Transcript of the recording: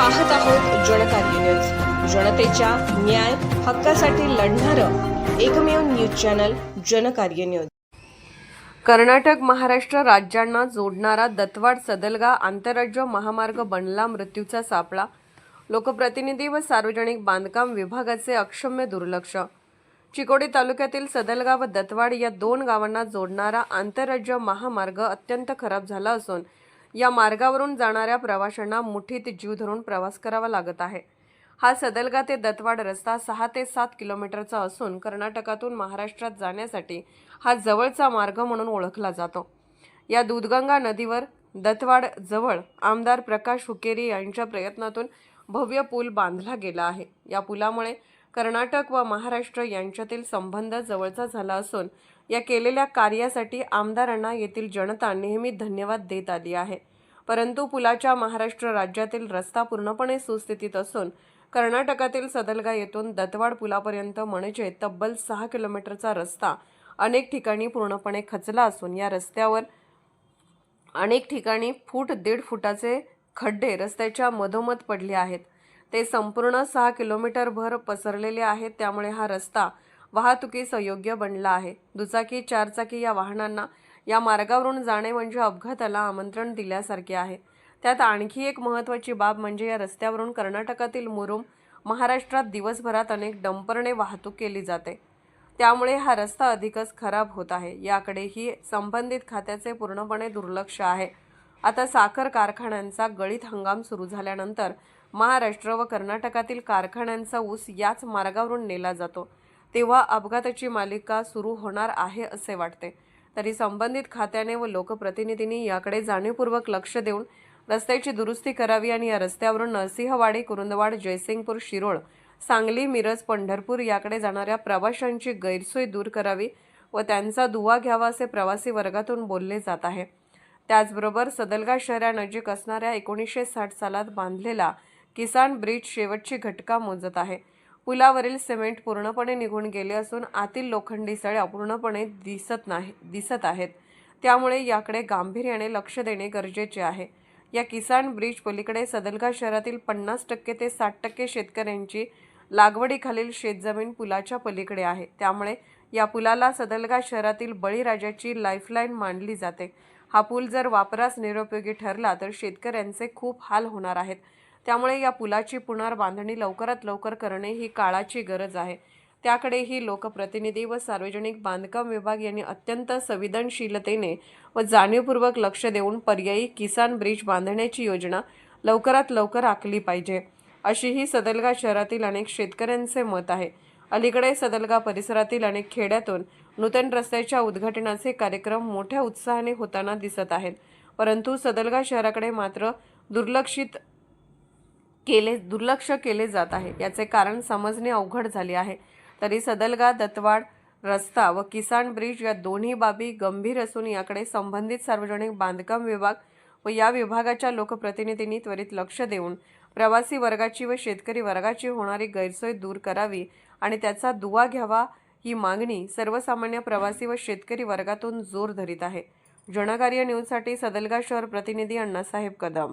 पाहत आहोत जनता न्यूज. जनतेच्या न्याय हक्कासाठी लढणारं एकमेव news channel Janakarya news. Karnataka Maharashtra राज्यांना जोडणारा दत्तवाड सदलगा आंतरराज्य महामार्ग बनला मृत्यूचा सापळा. लोकप्रतिनिधी व सार्वजनिक बांधकाम विभागाचे अक्षम्य दुर्लक्ष. चिकोडी तालुक्यातील सदलगा व दत्तवाड या दोन गावांना जोडणारा आंतरराज्य महामार्ग अत्यंत खराब झाला असून या मार्गावरून जाणाऱ्या प्रवाशांना मुठीत जीव धरून प्रवास करावा लागत आहे. हा सदलगा ते दत्तवाड रस्ता सहा ते सात किलोमीटरचा असून कर्नाटकातून महाराष्ट्रात जाण्यासाठी हा जवळचा मार्ग म्हणून ओळखला जातो. या दूधगंगा नदीवर दत्तवाड जवळ आमदार प्रकाश हुकेरी यांच्या प्रयत्नातून भव्य पूल बांधला गेला आहे. या पुलामुळे कर्नाटक व महाराष्ट्र यांच्यातील संबंध जवळचा झाला असून या केलेल्या कार्यासाठी आमदारांना येथील जनता नेहमी धन्यवाद देत आली आहे. परंतु पुलाच्या महाराष्ट्र राज्यातील रस्ता पूर्णपणे सुस्थितीत असून कर्नाटकातील सदलगा येथून दत्तवाड पुलापर्यंत म्हणजे तब्बल सहा किलोमीटरचा रस्ता अनेक ठिकाणी पूर्णपणे खचला असून या रस्त्यावर अनेक ठिकाणी फूट दीड फुटाचे खड्डे रस्त्याच्या मधोमध पडले आहेत. ते संपूर्ण सहा किलोमीटरभर पसरलेले आहेत. त्यामुळे हा रस्ता वाहतुकीस अयोग्य बनला आहे. दुचाकी चारचाकी या वाहनांना या मार्गावरून जाणे म्हणजे अपघाताला आमंत्रण दिल्यासारखे आहे. त्यात आणखी एक महत्त्वाची बाब म्हणजे या रस्त्यावरून कर्नाटकातील मुरुम महाराष्ट्रात दिवसभरात अनेक डंपरने वाहतूक केली जाते. त्यामुळे हा रस्ता अधिकच खराब होत आहे. याकडेही संबंधित खात्याचे पूर्णपणे दुर्लक्ष आहे. आता साखर कारखान्यांचा गळीत हंगाम सुरू झाल्यानंतर महाराष्ट्र व कर्नाटकातील कारखान्यांचा ऊस याच मार्गावरून नेला जातो. तेव्हा अपघाताची मालिका सुरू होणार आहे असे वाटते. तरी संबंधित खात्याने व लोकप्रतिनिधींनी याकडे जाणीवपूर्वक लक्ष देऊन रस्त्याची दुरुस्ती करावी आणि या रस्त्यावरून नरसिंहवाडी कुरुंदवाड जयसिंगपूर शिरोळ सांगली मिरज पंढरपूर याकडे जाणाऱ्या प्रवाशांची गैरसोय दूर करावी व त्यांचा दुवा घ्यावा असे प्रवासी वर्गातून बोलले जात आहे. त्याचबरोबर सदलगा शहरानजीक असणाऱ्या एकोणीसशे साठ सालात बांधलेला किसान ब्रिज शेवटची घटका मोजत आहे. पुलावरील सिमेंट पूर्णपणे निघून गेले असून आतील लोखंडी सळ्या पूर्णपणे दिसत नाही दिसत आहेत. त्यामुळे याकडे गांभीर्याने लक्ष देणे गरजेचे आहे. या किसान ब्रिज पलीकडे सदलगा शहरातील पन्नास टक्के ते साठ टक्के शेतकऱ्यांची लागवडीखालील शेतजमीन पुलाच्या पलीकडे आहे. त्यामुळे या पुलाला सदलगा शहरातील बळीराजाची लाईफलाईन मानली जाते. हा पूल जर वापरास निरुपयोगी ठरला तर शेतकऱ्यांचे खूप हाल होणार आहेत. त्यामुळे या पुलाची पुनर्बांधणी लवकरात लवकर करणे ही काळाची गरज आहे. त्याकडेही लोकप्रतिनिधी व सार्वजनिक बांधकाम विभाग यांनी अत्यंत संवेदनशीलतेने व जाणीवपूर्वक लक्ष देऊन पर्यायी किसान ब्रिज बांधण्याची योजना लवकरात लवकर आखली पाहिजे. अशीही सदलगा शहरातील अनेक शेतकऱ्यांचे मत आहे. अलीकडे सदलगा परिसरातील अनेक खेड्यातून नूतन रस्त्याच्या उद्घाटनाचे कार्यक्रम मोठ्या उत्साहाने होताना दिसत आहेत. परंतु सदलगा शहराकडे मात्र दुर्लक्षित केले दुर्लक्ष केले जात आहे. याचे कारण समजणे अवघड झाले आहे. तरी सदलगा दत्तवाड रस्ता व किसान ब्रिज या दोन्ही बाबी गंभीर असून याकडे संबंधित सार्वजनिक बांधकाम विभाग व या विभागाच्या लोकप्रतिनिधींनी त्वरित लक्ष देऊन प्रवासी वर्गाची व शेतकरी वर्गाची होणारी गैरसोय दूर करावी आणि त्याचा दुवा घ्यावा ही मागणी सर्वसामान्य प्रवासी व शेतकरी वर्गातून जोर धरीत आहे. जनकार्य न्यूजसाठी सदलगा शहर प्रतिनिधी अण्णासाहेब कदम.